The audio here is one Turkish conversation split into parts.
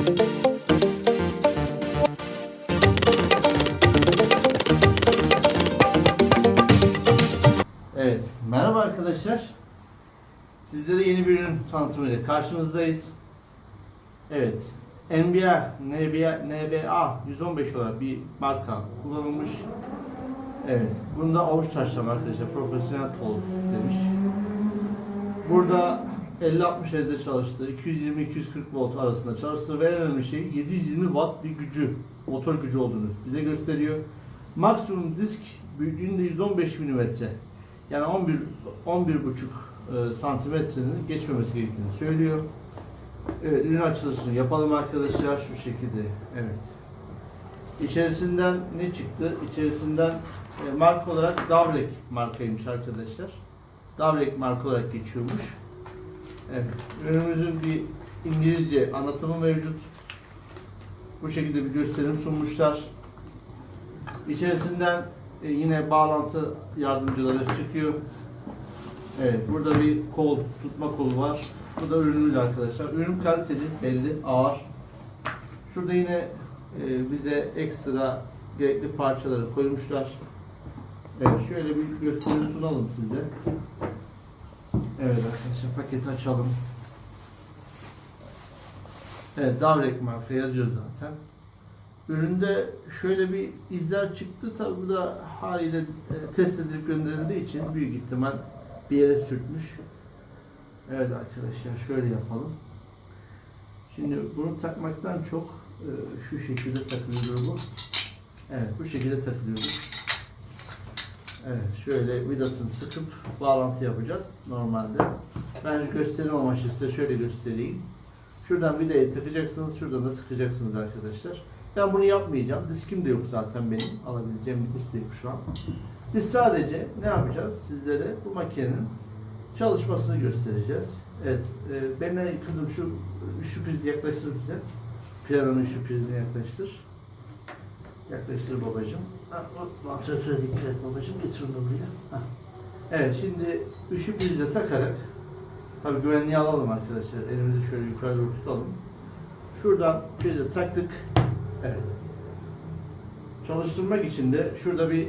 Evet, merhaba arkadaşlar. Sizlere yeni bir ürün tanıtımıyla karşınızdayız. Evet, NBA, NBA, NBA 115 olarak bir marka kullanılmış. Evet, bunda avuç taşlama arkadaşlar, profesyonel toz demiş. Burada 50-60 Hz'de çalıştığı, 220-240 volt arasında çalıştığı ve en şey 720 watt bir gücü, motor gücü olduğunu bize gösteriyor. Maksimum disk büyüklüğünde 115 mm. Yani 11 11,5 e, santimetrenin geçmemesi gerektiğini söylüyor. Evet, ürün açılışını yapalım arkadaşlar şu şekilde. Evet. İçerisinden ne çıktı? İçerisinden e, marka olarak Davrek markaymış arkadaşlar. Davrek marka olarak geçiyormuş. Evet. Ürünümüzün bir İngilizce anlatımı mevcut. Bu şekilde bir gösterim sunmuşlar. İçerisinden e, yine bağlantı yardımcıları çıkıyor. Evet, burada bir kol, tutma kolu var. Bu da ürünümüz arkadaşlar. Ürün kaliteli, belli, ağır. Şurada yine e, bize ekstra gerekli parçaları koymuşlar. Evet, şöyle bir gösterim sunalım size. Evet arkadaşlar, paketi açalım. Evet, Davrek marka yazıyor zaten. Üründe şöyle bir izler çıktı. Tabi bu da haliyle e, test edilip gönderildiği için büyük ihtimal bir yere sürtmüş. Evet arkadaşlar şöyle yapalım. Şimdi bunu takmaktan çok e, şu şekilde takılıyor bu. Evet bu şekilde takılıyor. Evet şöyle vidasını sıkıp bağlantı yapacağız normalde. Ben gösterim amaçlı size şöyle göstereyim. Şuradan vidayı takacaksınız, şuradan da sıkacaksınız arkadaşlar. Ben bunu yapmayacağım. Diskim de yok zaten benim. Alabileceğim bir disk yok şu an. Biz sadece ne yapacağız? Sizlere bu makinenin çalışmasını göstereceğiz. Evet, e, beni kızım şu şu prizi yaklaştır bize. Piyanonun şu prizini yaklaştır. Yaklaştır babacığım. Vantilatöre dikkat et babacığım. Getir onu buraya. Evet, şimdi üşü prize takarak Tabii güvenliği alalım arkadaşlar. Elimizi şöyle yukarı doğru tutalım. Şuradan prize taktık. Evet. Çalıştırmak için de şurada bir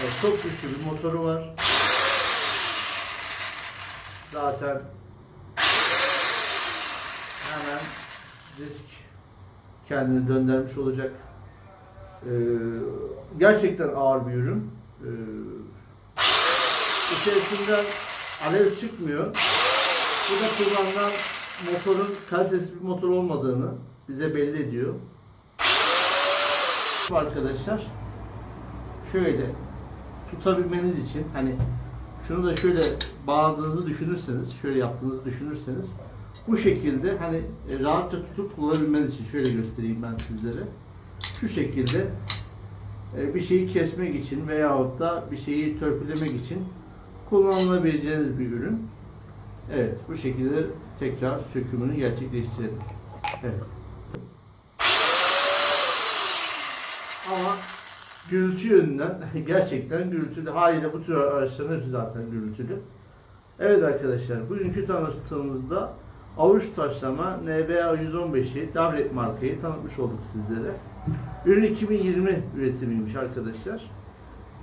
evet, çok güçlü bir motoru var. Zaten hemen disk kendini döndürmüş olacak. Ee, gerçekten ağır bir ürün. Ee, içerisinden alev çıkmıyor. Bu da kullanılan motorun kalitesiz bir motor olmadığını bize belli ediyor. Arkadaşlar şöyle tutabilmeniz için hani şunu da şöyle bağladığınızı düşünürseniz, şöyle yaptığınızı düşünürseniz bu şekilde hani e, rahatça tutup kullanabilmeniz için şöyle göstereyim ben sizlere. Şu şekilde e, bir şeyi kesmek için veyahut da bir şeyi törpülemek için kullanılabileceğiniz bir ürün. Evet, bu şekilde tekrar sökümünü gerçekleştirelim. Evet. Ama gürültü yönünden gerçekten gürültülü. Haliyle bu tür araçların hepsi zaten gürültülü. Evet arkadaşlar, bugünkü tanıtımımızda avuç taşlama NBA 115'i Davret markayı tanıtmış olduk sizlere. Ürün 2020 üretimiymiş arkadaşlar.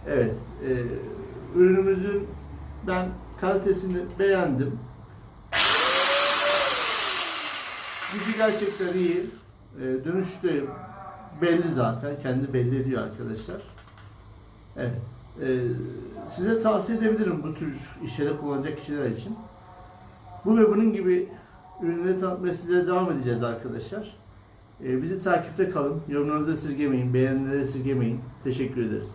Evet, e, ürünümüzün ben kalitesini beğendim. Gücü gerçekten iyi. E, dönüşte belli zaten. Kendi belli ediyor arkadaşlar. Evet. E, size tavsiye edebilirim bu tür işlere kullanacak kişiler için. Bu ve bunun gibi ürünleri tanıtmaya sizlere devam edeceğiz arkadaşlar. E, bizi takipte kalın. Yorumlarınızı esirgemeyin. Beğenileri esirgemeyin. Teşekkür ederiz.